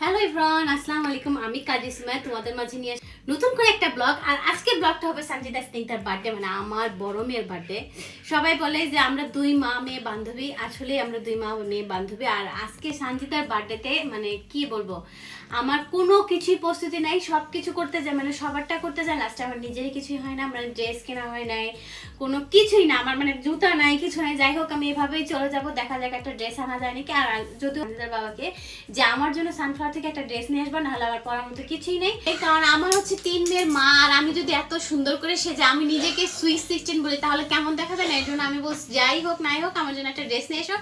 Hello Ibran আসসালামু আলাইকুম আমি কারিসমা তোমাদের মাঝে নিয়ে নতুন করে একটা ব্লগ, আর আজকের ব্লগটা হবে সঞ্জিতা স্নিগ্ধার বার্থডে মানে আমার বড় মেয়ের বার্থডে সবাই বলে যে আমরা দুই মা মেয়ে বান্ধবী, আসলে আমরা দুই মা মেয়ে বান্ধবী, আর আজকে সঞ্জিতার বার্থডেতে মানে কি বলব, আমার কোনো কিছুই প্রস্তুতি নাই সব কিছু করতে যায় মানে সবারটা করতে যায় লাস্টে আমার নিজেরই কিছুই হয় না মানে ড্রেস কেনা হয় নাই, কোনো কিছুই না, আমার মানে জুতা নাই, কিছু নাই, যাই হোক, আমি এভাবেই চলে যাব, দেখা যাক একটা ড্রেস আনা যায় নাকি, আর যদিও বাবাকে যে আমার জন্য সানফ্লাওয়ার থেকে একটা ড্রেস নিয়ে আসব, নাহলে আমার পরার মতো কিছুই নেই কারণ আমার হচ্ছে তিন মেয়ের মা, আর আমি যদি এত সুন্দর করে সেজে আমি নিজেকে সুইস সিক্সটিন বলি, তাহলে কেমন দেখা দেখাবে না? এই জন্য আমি বলছি, যাই হোক, নাই হোক, আমার জন্য একটা ড্রেস নিয়ে এসো।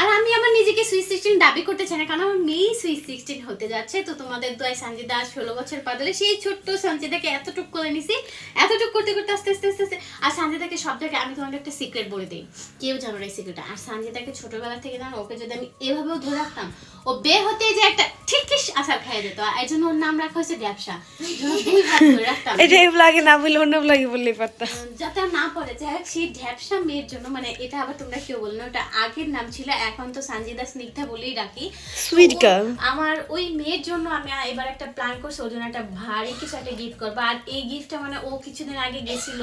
আর আমি আমার নিজেকে সুইস সিক্সটিন দাবি করতে চাই না, কারণ আমার মেয়েই সুইস সিক্সটিন হতে যাচ্ছে। তো তোমাদের দোয়াই সঞ্জিদা ষোলো বছর পাদলে সেই ছোট্ট সঞ্জিদাকে এতটুক করে নিছি, এতটুক করতে করতে আস্তে আস্তে আস্তে আস্তে। আর সঞ্জিদাকে সব জায়গায় আমি তোমাকে একটা সিক্রেট বলে দিই, কেউ জানো এই সিক্রেটটা? আর সঞ্জিদাকে ছোটবেলা থেকে জানো, ওকে যদি আমি এভাবেও ধরে রাখতাম, ও বে হতে যে একটা ঠিক আসার খাইয়ে দিত। এই জন্য ওর নাম রাখা হয়েছে ব্যবসা। এটা এই ব্লগে না বলে অন্য ব্লগে বললেই পারতাম যাতে না পড়ে যাই হোক সেই ঢ্যাপসা মেয়ের জন্য মানে এটা আবার তোমরা কেউ বলো না ওটা আগের নাম ছিল এখন তো সঞ্জিদা স্নিগ্ধা বলেই রাখি ও- girl. আমার ওই মেয়ের জন্য আমি এবার একটা প্ল্যান করছি ওর জন্য একটা ভারী কিছু একটা গিফট করব। আর এই গিফটটা মানে ও কিছুদিন আগে গেছিল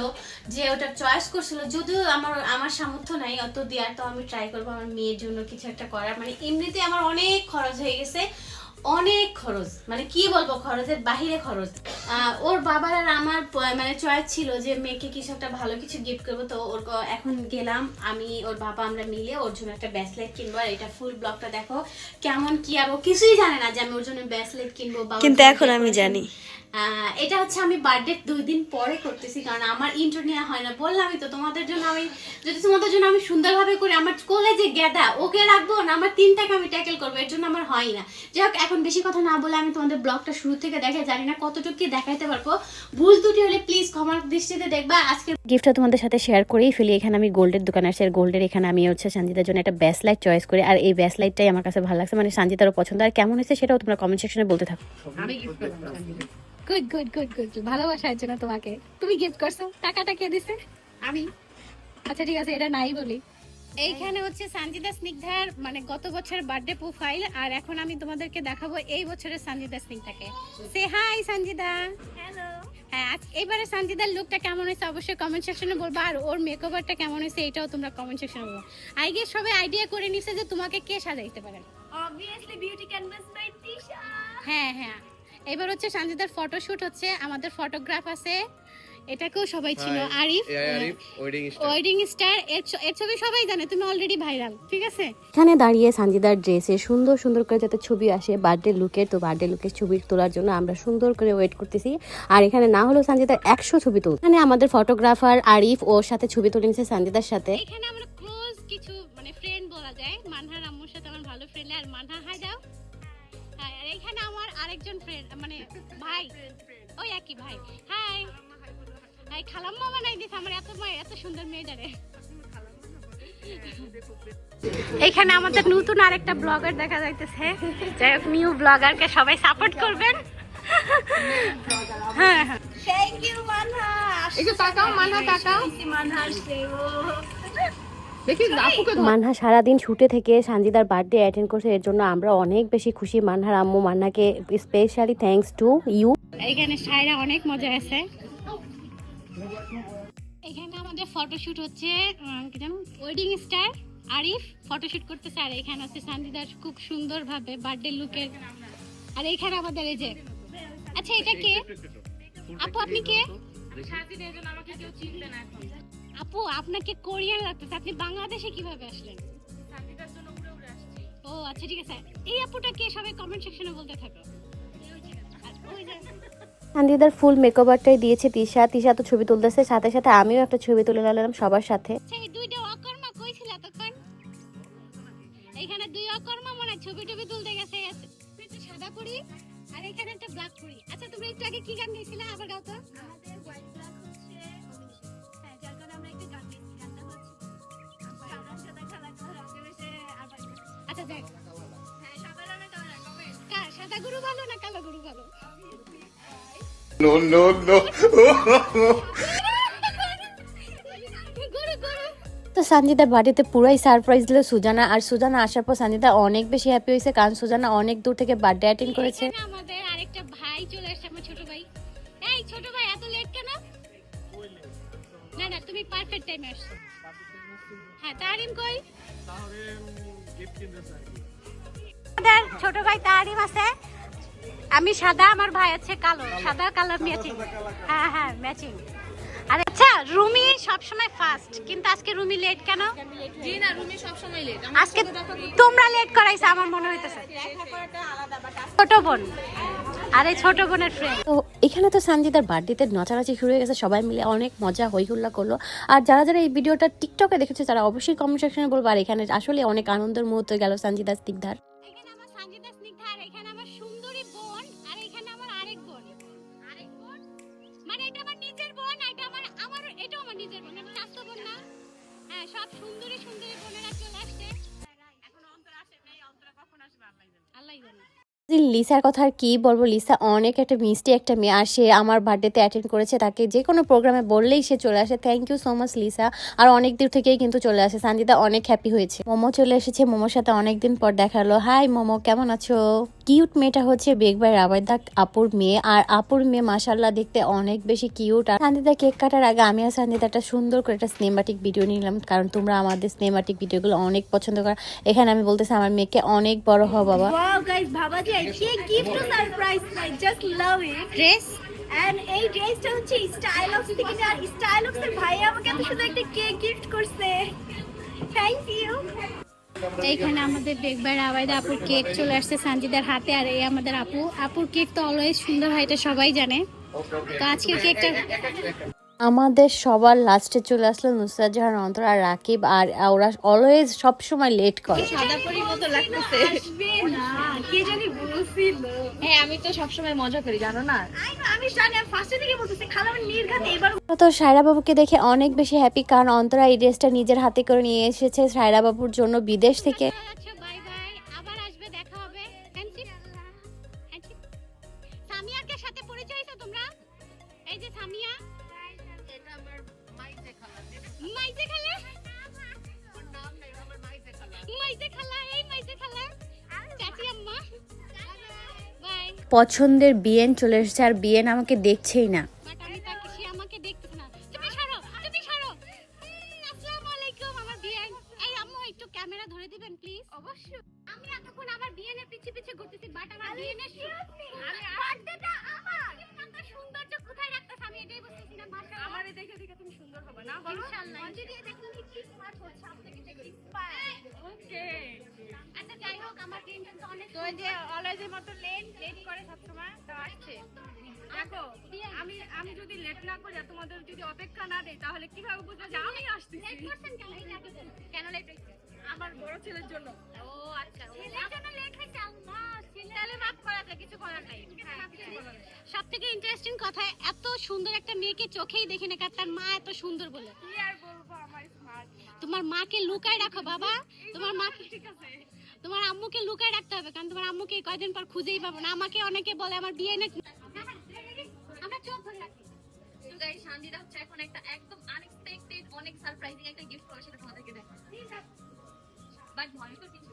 যে ওটা চয়েস করছিল যদিও আমার আমার সামর্থ্য নাই অত দেওয়ার তো আমি ট্রাই করব আমার মেয়ের জন্য কিছু একটা করার। মানে এমনিতে আমার অনেক খরচ হয়ে গেছে অনেক খরচ। মানে কি বলব খরচের বাহিরে খরচ। ওর বাবার আর আমার মানে চয়েস ছিল যে মেয়েকে কিছু একটা ভালো কিছু গিফট করব। তো ওর এখন গেলাম আমি ওর বাবা আমরা মিলে ওর জন্য একটা ব্যাসলেট কিনবো। আর এটা ফুল ব্লগটা দেখো কেমন কি আর ও কিছুই জানে না যে আমি ওর জন্য ব্যাসলেট কিনবো কিন্তু এখন আমি জানি। এটা হচ্ছে আমি বার্থডে দুই দিন পরে করতেছি কারণ আমার ইন্টার নেওয়া হয় না। বললামই তো তোমাদের জন্য আমি যদি তোমাদের জন্য আমি সুন্দরভাবে করি আমার কোলে যে গেদা ওকে রাখব না আমার তিনটাকে আমি ট্যাকেল করব এর জন্য আমার হয় না। যাই হোক এখন বেশি কথা না বলে আমি তোমাদের ব্লগটা শুরু থেকে দেখে জানি না কতটুকু কি দেখাইতে পারব। ভুল ত্রুটি হলে প্লিজ ক্ষমার দৃষ্টিতে দেখবা। আজকে গিফটটা তোমাদের সাথে শেয়ার করেই ফেলি এখানে আমি গোল্ডের দোকানে আসছি আর গোল্ডের এখানে আমি হচ্ছে সঞ্জিতার জন্য একটা ব্যাস লাইট চয়েস করি আর এই ব্যাস লাইটটাই আমার কাছে ভালো লাগছে মানে সঞ্জিতারও পছন্দ আর কেমন হয়েছে সেটাও তোমরা কমেন্ট সেকশনে বলতে থাকো। গুড গুড গুড গুড ভালোবাসার জন্য তোমাকে? তুমি গিফট করছ? টাকাটা কে দিছে? আমি। আচ্ছা ঠিক আছে এটা নাই বলি। এইখানে হচ্ছে সঞ্জিদা স্নিগ্ধার মানে গত বছরের বার্থডে প্রোফাইল আর এখন আমি তোমাদেরকে দেখাবো এই বছরের সঞ্জিদা স্নিগ্ধাকে। সে হাই সঞ্জিদা হ্যালো হ্যাঁ আজ এবারে সঞ্জিদার লুকটা কেমন হয়েছে অবশ্যই কমেন্ট সেকশনে বলবা আর ওর মেকওভারটা কেমন হয়েছে এটাও তোমরা কমেন্ট সেকশনে বলব। আই গেস সবাই আইডিয়া করে নিছে যে তোমাকে কে সাজাইতে পারে। Obviously beauty canvas by Tisha. হ্যাঁ হ্যাঁ। এবার হচ্ছে সঞ্জিতার ফটোশুট হচ্ছে আমাদের ফটোগ্রাফ আছে। এটাকেও সবাই ছিল আরিফ। ওয়েডিং স্টার এর এর ছবি সবাই জানে তুমি অলরেডি ভাইরাল ঠিক আছে? এখানে দাঁড়িয়ে সঞ্জিতার ড্রেসে সুন্দর সুন্দর করে যাতে ছবি আসে বার্থডে লুকের তো বার্থডে লুকের ছবি তোলার জন্য আমরা সুন্দর করে ওয়েট করতেছি। আর এখানে না হলেও সঞ্জিতার একশো ছবি তুল। এখানে আমাদের ফটোগ্রাফার আরিফ ওর সাথে ছবি তুলে নিচ্ছে সঞ্জিতার সাথে। এখানে আমরা ক্লোজ কিছু মানে ফ্রেন্ড বলা যায়। মানহার আম্মুর সাথে আমার ভালো ফ্রেন্ড আর মানহা হাই দাও। হ্যাঁ আর এখানে আমার আরেকজন ফ্রেন্ড মানে ভাই। ওই একই ভাই। হাই হাই খালাম্মা বানাই দিছে আমার এত এত সুন্দর মেয়েটারে। এখানে আমাদের নতুন আরেকটা ব্লগার দেখা যাইতেছে। যাই হোক নিউ ব্লগারকে সবাই সাপোর্ট করবেন। হ্যাঁ হ্যাঁ। Thank you, Manha. একটু তাকাও মানহা তাকাও। Manha Shrevo. মানহা সারাদিন ছুটে থেকে সঞ্জিতার বার্থডে অ্যাটেন্ড করছে এর জন্য আমরা অনেক বেশি খুশি। মানহার আম্মু মান্নাকে স্পেশালি থ্যাঙ্কস টু ইউ এখানে সাইরা অনেক মজা আছে। এখানে আমাদের ফটোশুট হচ্ছে কি জানো ওয়েডিং স্টার আরিফ ফটোশুট করতেছে আর এখানে হচ্ছে সান্দিদার খুব সুন্দর ভাবে বার্থডে লুকের আর এখানে আমাদের এই যে আচ্ছা এটা কে? আপু আপনি কে? আপু আপনাকে কোরিয়ান লাগতেছে। আপনি বাংলাদেশে কীভাবে আসলেন? ও আচ্ছা ঠিক আছে। এই আপুটা কে সবাই কমেন্ট সেকশনে বলতে থাকো। সঞ্জিতার ফুল মেকওভারটাই দিয়েছে তিশা। তিশা তো ছবি তুলতেছে সাথে সাথে আমিও একটা ছবি তুলে নিলাম সবার সাথে। সেই দুইটা অকর্মা কই ছিল তখন এইখানে দুই অকর্মা মনে হয় ছবি টবি তুলতে গেছে। সাদা পরি আর এখানে একটা ব্ল্যাক পরি। আচ্ছা তুমি একটু আগে কি গান গাইছিলে আবার গাও তো। আচ্ছা দেখ। হ্যাঁ, সাদা রঙের কালার, comment. কা- সাদা গরু ভালো না কালো গরু ভালো? নো নো নো গরু গরু। তো সঞ্জিতার বাড়িতে পুরাই সারপ্রাইজ দিল সুজানা আর সুজানা আসার পর সঞ্জিতা অনেক বেশি হ্যাপি হয়েছে কারণ সুজানা অনেক দূর থেকে বার্থডে অ্যাটেন্ড করেছে। আমাদের আরেকটা ভাই চলে আসছে আমার ছোট ভাই। এই ছোট ভাই এত লেট কেন? না না তুমি পারফেক্ট টাইমে আসছো। হ্যাঁ তারিম কই? ছোট ভাই তারিম আছে আমি সাদা আমার ভাই আছে কালো। সাদা কালার ম্যাচিং হ্যাঁ হ্যাঁ ম্যাচিং আর আচ্ছা রুমি সবসময় ফার্স্ট কিন্তু আজকে রুমি লেট কেন? জি না রুমি সবসময় লেট আজকে তোমরা লেট করাইছো আমার মনে হইতেছে। ছোট বোন। আরে ছোট বোনের ফ্রেন্ড তো এখানে তো সঞ্জিতার বার্থডেতে নাচানাচি শুরু হয়ে গেছে, সবাই মিলে অনেক মজা হইহুল্লা করল। আর যারা যারা এই ভিডিওটা টিকটকে দেখেছে, তারা অবশ্যই কমেন্ট সেকশনে বলব। আর এখানে আসলে অনেক আনন্দের মুহূর্ত গেল সঞ্জিতা স্নিগ্ধার। লিসার কথা আর কি বলব, লিসা অনেক একটা মিষ্টি একটা মেয়ে আর সে আমার বার্থডেতে অ্যাটেন্ড করেছে তাকে যে কোনো প্রোগ্রামে বললেই সে চলে আসে। Thank you so much Lisa. আর অনেক দূর থেকেই কিন্তু চলে আসে। সঞ্জিতা অনেক হ্যাপি হয়েছে। মোমো চলে এসেছে। মোমোর সাথে অনেকদিন পর দেখাল হাই মোমো, কেমন আছো? কিউট মেয়েটা হচ্ছে বেগবাই রাবাইদা আপুর মেয়ে। আর আপুর মেয়ে মাসাল্লাহ দেখতে অনেক বেশি কিউট আর সঞ্জিতা কেক কাটার আগে আমি আর সঞ্জিতা একটা সুন্দর করে একটা সিনেমাটিক ভিডিও নিলাম। কারণ তোমরা আমাদের সিনেমাটিক ভিডিওগুলো অনেক পছন্দ করো। এখানে আমি বলতেছি, আমার মেয়েকে অনেক বড় হও, বাবা। ভাবা কি gift surprise I just love it dress and এই ড্রেসটা হচ্ছে স্টাইল অফ থেকে আর স্টাইল অফ এর ভাই আমাকে এত সুন্দর একটা কেক গিফট করছে। থ্যাংক ইউ এইখানে আমাদের দেখবার আবাইদা আপুর কেক চলে আসছে সানজিদার হাতে। আর এই আমাদের আপু। আপুর কেক তো অলওয়েজ সুন্দর হয় এটা সবাই জানে। তো আজকের কেকটা আমাদের সবার লাস্টে চলে আসলো নুসরাত জাহান অন্তর আর রাকিব আর ওরা অলওয়েজ সব সময় লেট করে সাদা পরির মতো লাগতেছে। না কে জানি বলছিল। হ্যাঁ আমি তো সবসময় মজা করি জানো না? আমি জানি ফার্স্টে থেকে বলতেছি খালা নির্ঘাত এবার তো সায়রা বাবুকে দেখে অনেক বেশি হ্যাপি কারণ অন্তরা এই ড্রেসটা নিজের হাতে করে নিয়ে এসেছে সায়রা বাবুর জন্য বিদেশ থেকে। পছন্দের বিয়েন চলে এসেছে আর বিয়েন আমাকে দেখছেই না। আমি তাকে সে আমাকে দেখতেছে না। তুমি সরো তুমি সরো। উম, আসসালামু আলাইকুম আমার বিয়ান। এই আম্মু একটু ক্যামেরা ধরে দিবেন প্লিজ অবশ্যই। আমি এতক্ষণ আমার বিয়ানের পিছে পিছে ঘুরতেছি বাট আমার বিয়ানের বার্থডেটা আমার। এত সৌন্দর্য কোথায় রাখতেছ আমি এটাই বুঝতেছি না মাশাআল্লাহ। আমারে দেখে দেখে তুমি সুন্দর হবে না বলো। ইনশাআল্লাহ যদি দেখুন কি স্মার্ট হচ্ছে আপনি থেকে ইন্সপায়ার ওকে। আচ্ছা যাই হোক আমার দিনটা তো অনেক তো যে অলওয়েজের মতো লেট লেট করে সবসময় তো আসছে। দেখো আমি আমি যদি লেট না করি তোমাদের যদি অপেক্ষা না দেই তাহলে কীভাবে বুঝব যে আমি আসতেছি? লেট করছেন কেন? এটা আগে বলুন। কেন লেট হয়েছে? আমার বড় ছেলের জন্য। ও আচ্ছা ছেলের জন্য লেট হয়েছে আল্লাহ! সব থেকে ইন্টারেস্টিং কথা এত সুন্দর একটা মেয়েকে চোখেই দেখি না তার মা এত সুন্দর বলে। তোমার মাকে লুকায় রাখো বাবা। তোমার মাকে তোমার আম্মুকে লুকায় রাখতে হবে কারণ তোমার আম্মুকে কয়দিন পর খুঁজেই পাবো না। আমাকে অনেকে বলে আমার বিয়ে না আমরা চোখ ধরে রাখি। তো গাইস শান্তিটা হচ্ছে এখন একটা একদম আনএক্সপেক্টেড অনেক সারপ্রাইজিং একটা গিফট করে তোমাদেরকে দেখ বাট ভয় তো কিছু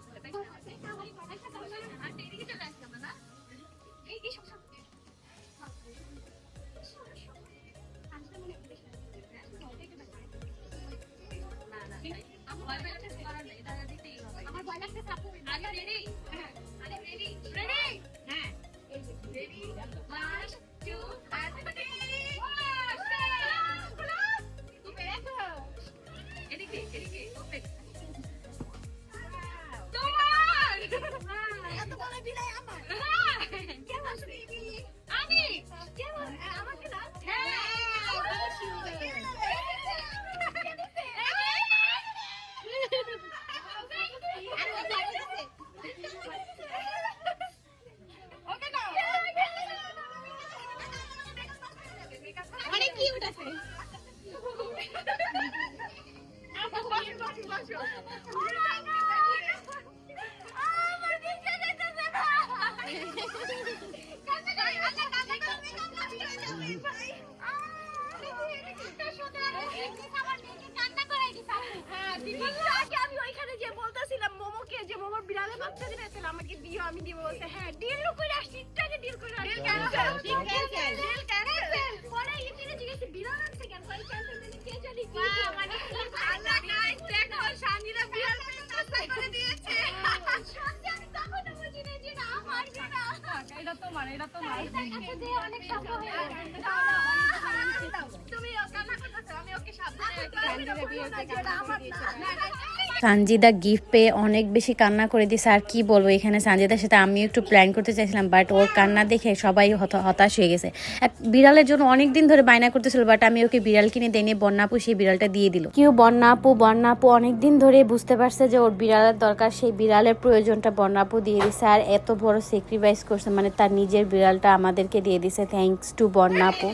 আমি ওইখানে যে বলতেছিলাম মোমোকে যে মোমোর বিড়ালে বাচ্চা দিবে তাহলে আমাকে দিও আমি দিব বলছে হ্যাঁ ডিল করে আসছি একটু ডিল করে আসছি ডিল ক্যান্সেল ডিল ক্যান্সেল পরে ইতিনে জিজ্ঞেস বিড়াল আনছে কেন পরে ক্যান্সেল দিলে কে জানি কি মানে আল্লাহ গাইস দেখো শানিরা বিড়াল পেয়ে করে এটা তোমার এটা তোমার আচ্ছা অনেক শব্দ হয়ে তুমি কান্না করতেছো আমি ওকে সাবধানে সানজিদা গিফট পেয়ে অনেক বেশি কান্না করে দিছে আর কি বলব, এখানে সানজিদার সাথে আমিও একটু প্ল্যান করতে চাইছিলাম বাট ওর কান্না দেখে সবাই হতাশ হয়ে গেছে। এক বিড়ালের জন্য অনেক দিন ধরে বায়না করতেছিল বাট আমি ওকে বিড়াল কিনে দেনি বন্যাপু সেই বিড়ালটা দিয়ে দিল। কেউ বন্যাপু বন্যাপু অনেক দিন ধরে বুঝতে পারছে যে ওর বিড়ালের দরকার, সেই বিড়ালের প্রয়োজনটা বন্যাপু দিয়ে দিছে। আর এত বড় স্যাক্রিফাইস করছে মানে তার নিজের বিড়ালটা আমাদেরকে দিয়ে দিছে থ্যাঙ্কস টু বন্যাপু।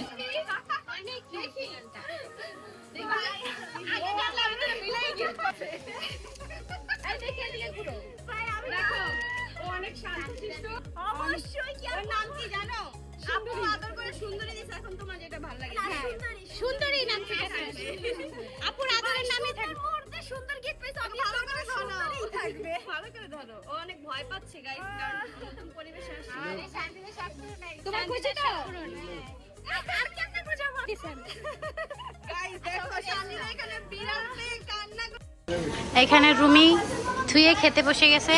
সুন্দরী নাম ঠিক আছে আপুর আদরের নামে থাকবে। সুন্দর গিফট পেয়েছ আমি ভালো করে থাকবে। ভালো করে ধরো। ও অনেক ভয় পাচ্ছে গাইস কারণ নতুন পরিবেশে আসছে। আরে শান্তিতে সাপুরো নাই। তোমার খুশি তো? আর কেমনে বুঝাবো? গাইস দেখো শান্তিরা এখানে বিড়াল পেয়ে কান্না এখানে রুমি থুয়ে খেতে বসে গেছে।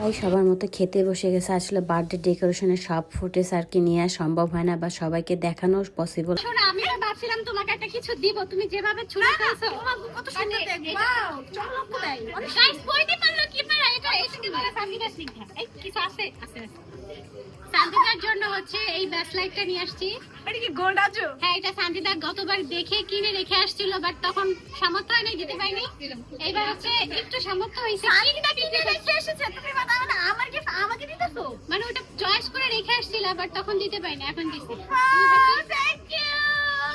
তাই সবার মতো খেতে বসে গেছে। আসলে বার্থডে ডেকোরেশনের সব ফুটেজ আর কি নেওয়া সম্ভব হয় না বা সবাইকে দেখানো পসিবল আমি ভাবছিলাম তোমাকে একটা কিছু দিব তুমি যেভাবে ফেলছো। কত সুন্দর দেখো। ওয়াও চমক দেয় গাইস কইতে পারল কি পারা? এটা এটা কি আছে আছে। সানজিদার জন্য হচ্ছে এই ব্যাস লাইটটা নিয়ে আসছি। এটা কি গোল্ড আছো হ্যাঁ এটা সানজিদা গতবার দেখে কিনে রেখে আসছিল বাট তখন সামর্থ্য হয় নাই দিতে পারিনি। এইবার হচ্ছে একটু সামর্থ্য হয়েছে। শান্তিটা কিনে রেখে এসেছে তুমি বাতাও না আমার গিফট আমাকে দিতেছো? মানে ওটা চয়েস করে রেখে আসছিল বাট তখন দিতে পারিনি এখন দিচ্ছি থ্যাংক ইউ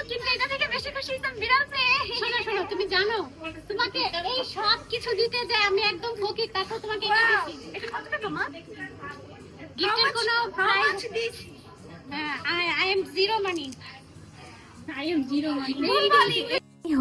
কিন্তু এটা থেকে বেশি খুশি হইতাম বিড়াল পেয়ে শোনো শোনো তুমি জানো তোমাকে এই সব কিছু দিতে যে আমি একদম ফকির তারপর তোমাকে এটা দিচ্ছি এটা কত টাকা মা? গিফটের কোনো প্রাইস দিস? হ্যাঁ I I am zero money I am zero money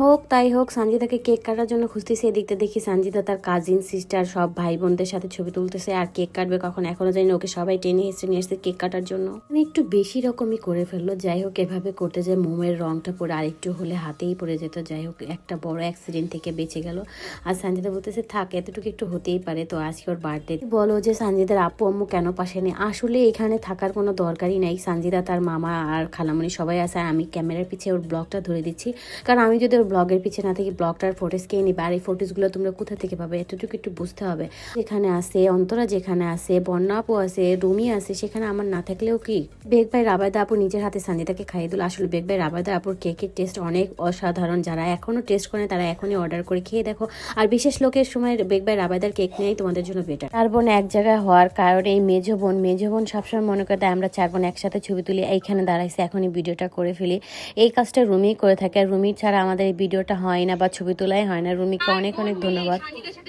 হোক, তাই হোক সঞ্জিতাকে কেক কাটার জন্য খুঁজতেছে। এদিকতে দেখি সঞ্জিতা তার কাজিন সিস্টার সব ভাই বোনদের সাথে ছবি তুলতেছে আর কেক কাটবে কখন এখনও জানি ওকে সবাই টেনে এসে নিয়ে এসে কেক কাটার জন্য। মানে একটু বেশি রকমই করে ফেলল। যাই হোক, এভাবে করতে যে মোমের রংটা পরে আরেকটু হলে হাতেই পড়ে যেত। যাই হোক, একটা বড় অ্যাক্সিডেন্ট থেকে বেঁচে গেল। আর সঞ্জিতা বলতেছে, থাক, এতটুকু একটু হতেই পারে, তো আজকে ওর বার্থডে বলো যে সঞ্জিতার আপু, আম্মু কেন পাশে নেই? আসলে এখানে থাকার কোনো দরকারই নাই। সঞ্জিতা তার মামা আর খালামণি সবাই আছে, আর আমি ক্যামেরার পিছে ওর ব্লগটা ধরে দিচ্ছি। কারণ আমি যদি ব্লগের পিছে না থেকে ব্লগটার ফটোস কে নিবে। আর এই ফটোসগুলো তোমরা কোথা থেকে পাবে? এতটুকু একটু বুঝতে হবে। যেখানে আছে, অন্তরা যেখানে আছে, বন্যা আপু আছে, রুমি আছে, সেখানে আমার না থাকলেও কি? বেগ ভাই, রাবায়দা আপু নিজের হাতে সঞ্জিতাকে খাইয়ে দিল। আসলে বেগ ভাই, রাবায়দা আপুর কেকের টেস্ট অনেক অসাধারণ। যারা এখনও টেস্ট করে তারা এখনই অর্ডার করে খেয়ে দেখো। আর বিশেষ লোকের সময় বেগ ভাই, রাবায়দার কেক নেই, তোমাদের জন্য বেটার চার বোন এক জায়গায় হওয়ার কারণে এই মেজো বোন মেজো বোন সবসময় মনে করে আমরা চার বোন একসাথে ছবি তুলি, এইখানে দাঁড়াইছে, এখনই ভিডিওটা করে ফেলি। এই কাজটা রুমি করে থাকে। আর রুমি ছাড়া আমাদের ভিডিওটা হয় না বা ছবি তোলাই হয় না। রুমিকে অনেক অনেক ধন্যবাদ।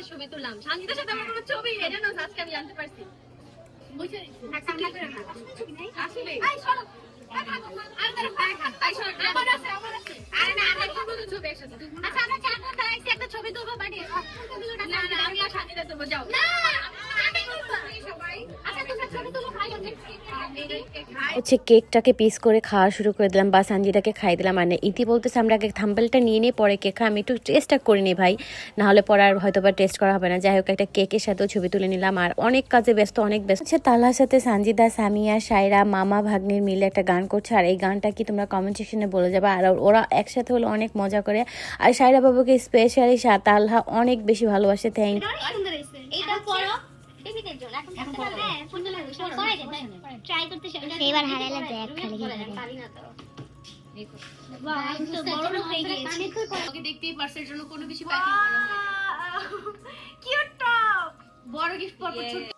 ছবি তুললাম শান্তিদের সাথে আমার কোনো ছবি নেই জানো আজকে আমি জানতে পারছি বুঝে আসলে আই শোনো আমার আছে আমার আছে আরে না আমরা কি বলছো ছবি একসাথে আচ্ছা আমরা চার বোন দাঁড়াইছি একটা ছবি তুলবো বাড়ি না না আমি আর শান্তিদা তুলবো যাও না আমি তুলবো সবাই আচ্ছা তোমরা ছবি তুলো ভাই হচ্ছে কেকটাকে পিস করে খাওয়া শুরু করে দিলাম, বা সঞ্জিতাকে খাই দিলাম। মানে ইতি বলতেছে আমরা আগে থাম্বেলটা নিয়ে নিয়ে পরে কেক আমি একটু টেস্টটা করে নিই ভাই, নাহলে পরে আর হয়তো বা টেস্ট করা হবে না। যাই হোক, একটা কেকের সাথেও ছবি তুলে নিলাম। আর অনেক কাজে ব্যস্ত, অনেক ব্যস্ত। হচ্ছে তালার সাথে সঞ্জিদা সামিয়া সাইরা মামা, ভাগ্নির মিলে একটা গান করছে। আর এই গানটা কি তোমরা কমেন্ট সেকশনে বলে যাবে। আর ওরা একসাথে হলে অনেক মজা করে। আর সাইরা বাবুকে স্পেশালি তালহা অনেক বেশি ভালোবাসে। থ্যাংক এটা জন্য এখন হ্যাঁ খালি খালি পারি না তো। ওকে দেখতেই পারছে এর জন্য কোনো কিছু প্যাকিং করা হয় কিউট টপ বড় গিফট পর্ব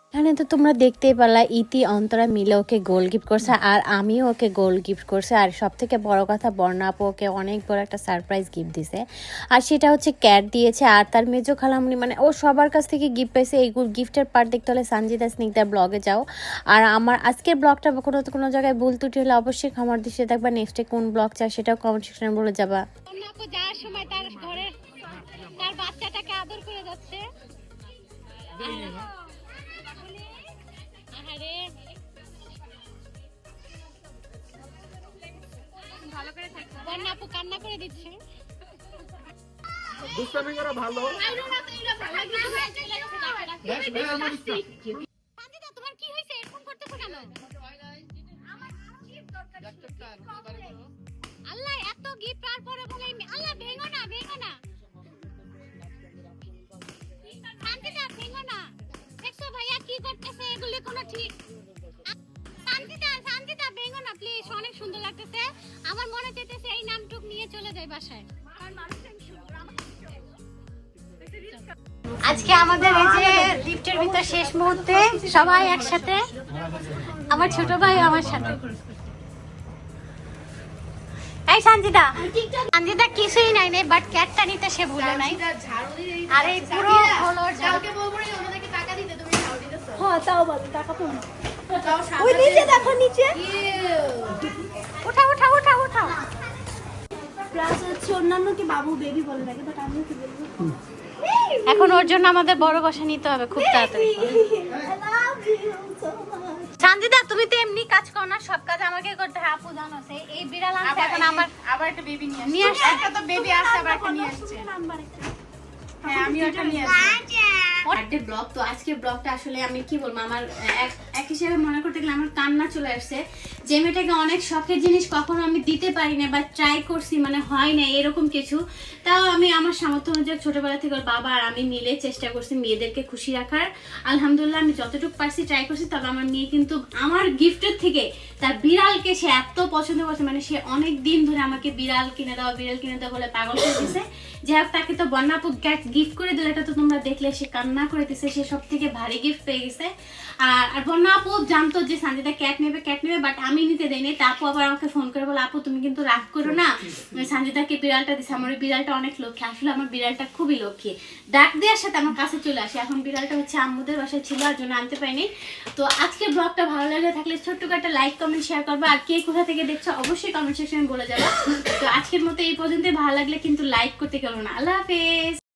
এখানে তো তোমরা দেখতেই পারলা ইতি অন্তরা মিলে ওকে গোল গিফট করছে আর আমিও ওকে গোল গিফট করছে আর সব থেকে বড় কথা বর্ণা আপু ওকে অনেক বড় একটা সারপ্রাইজ গিফট দিছে। আর সেটা হচ্ছে ক্যাট দিয়েছে আর তার মেজো খালামুনি মানে ও সবার কাছ থেকে গিফট পেয়েছে এই গিফটের পার্ট দেখতে হলে সঞ্জিতা স্নিগ্ধার ব্লগে যাও। আর আমার আজকের ব্লগটা কোনো কোনো জায়গায় ভুল ত্রুটি হলে অবশ্যই ক্ষমার দৃষ্টি থাকবা নেক্সটে কোন ব্লগ চাই সেটাও কমেন্ট সেকশনে বলে যাবা। যাওয়ার সময় তার ঘরে তার বাচ্চাটাকে আদর করে যাচ্ছে। আহারে। বন্যা আপু কান্না করে দিচ্ছে। দুষ্টামি করা ভালো তোমার কি হয়েছে? এরকম করতেছো কেন? আল্লাহ এত গিফট পাওয়ার পরে বলে আল্লাহ ভেঙো না ভেঙো না। না। দেখছ ভাইয়া কি করতেছে? এগুলি কোনো ঠিক। ভেঙো না প্লিজ অনেক সুন্দর লাগতেছে। আমার মনে চাইতেছে এই নামটুক নিয়ে চলে যাই বাসায়। আজকে আমাদের এই যে লিফটের ভিতর শেষ মুহূর্তে সবাই একসাথে। আমার ছোট ভাই আমার সাথে। এই সঞ্জিতা সঞ্জিতা কিছুই নাই নে বাট ক্যাটটা নিতে সে ভুলে নাই। আর এই পুরো ফলোর হ্যাঁ তাও বলো টাকা পাবো ওই নিচে দেখো নিচে। উঠাও উঠাও উঠাও উঠাও। প্লাস হচ্ছে অন্যান্যকে বাবু বেবি বলে বাট আমিও কি বলব? এখন ওর জন্য আমাদের বড় বসা নিতে হবে খুব তাড়াতাড়ি। সঞ্জিতা তুমি তো এমনি কাজ করো না সব কাজ আমাকে করতে হয়। আপু জানো সে এই বিড়াল আনছে এখন আমার আবার একটা বেবি নিয়ে আসছে নিয়ে আসছে। একটা তো বেবি আসছে আবার একটা নিয়ে আসছে। নাম্বার একটা হ্যাঁ আমি একটা নিয়ে আসছি ব্লগ তো আজকে ব্লগটা আসলে আমি কি বলব আমার এক এক হিসেবে মনে করতে গেলে আমার কান্না চলে আসছে। যে মেয়েটাকে অনেক শখের জিনিস কখনো আমি দিতে পারি না বা ট্রাই করছি মানে হয় না এরকম কিছু। তাও আমি আমার সামর্থ্য অনুযায়ী ছোটবেলা থেকে বাবা আর আমি মিলে চেষ্টা করছি মেয়েদেরকে খুশি রাখার। আলহামদুলিল্লাহ আমি যতটুকু পারছি ট্রাই করছি, তবে আমার মেয়ে কিন্তু আমার গিফটের থেকে তার বিড়ালকে সে এত পছন্দ করছে মানে সে অনেক দিন ধরে আমাকে বিড়াল কিনে দাও, বিড়াল কিনে দাও বলে পাগল করে দিছে। যাই হোক, তাকে তো বন্যাপু গিফট করে দিল, এটা তো তোমরা দেখলে, সে কান্না করে দিছে, সে সব থেকে ভারী গিফট পেয়ে গেছে। আর আর জানতো যে সানজিদা ক্যাট নেবে ক্যাট নেবে বাট আমি নিতে দেয়নি তা আপু আবার আমাকে ফোন করে বলে আপু তুমি কিন্তু রাগ করো না। সানজিদাকে বিড়ালটা দিছে আমার বিড়ালটা অনেক লক্ষ্মী। আসলে আমার বিড়ালটা খুবই লক্ষ্মী। ডাক দেওয়ার সাথে আমার কাছে চলে আসে। এখন বিড়ালটা হচ্ছে আম্মুদের বাসায় ছিল আর জন্য আনতে পারিনি। তো আজকে ব্লগটা ভালো লাগে থাকলে ছোট্ট একটা লাইক কমেন্ট শেয়ার করবে। আর কে কোথা থেকে দেখছ অবশ্যই কমেন্ট সেকশনে বলে যাবে। তো আজকের মতো এই পর্যন্তই। ভালো লাগলে কিন্তু লাইক করতে গেলো না। আল্লাহ হাফেজ।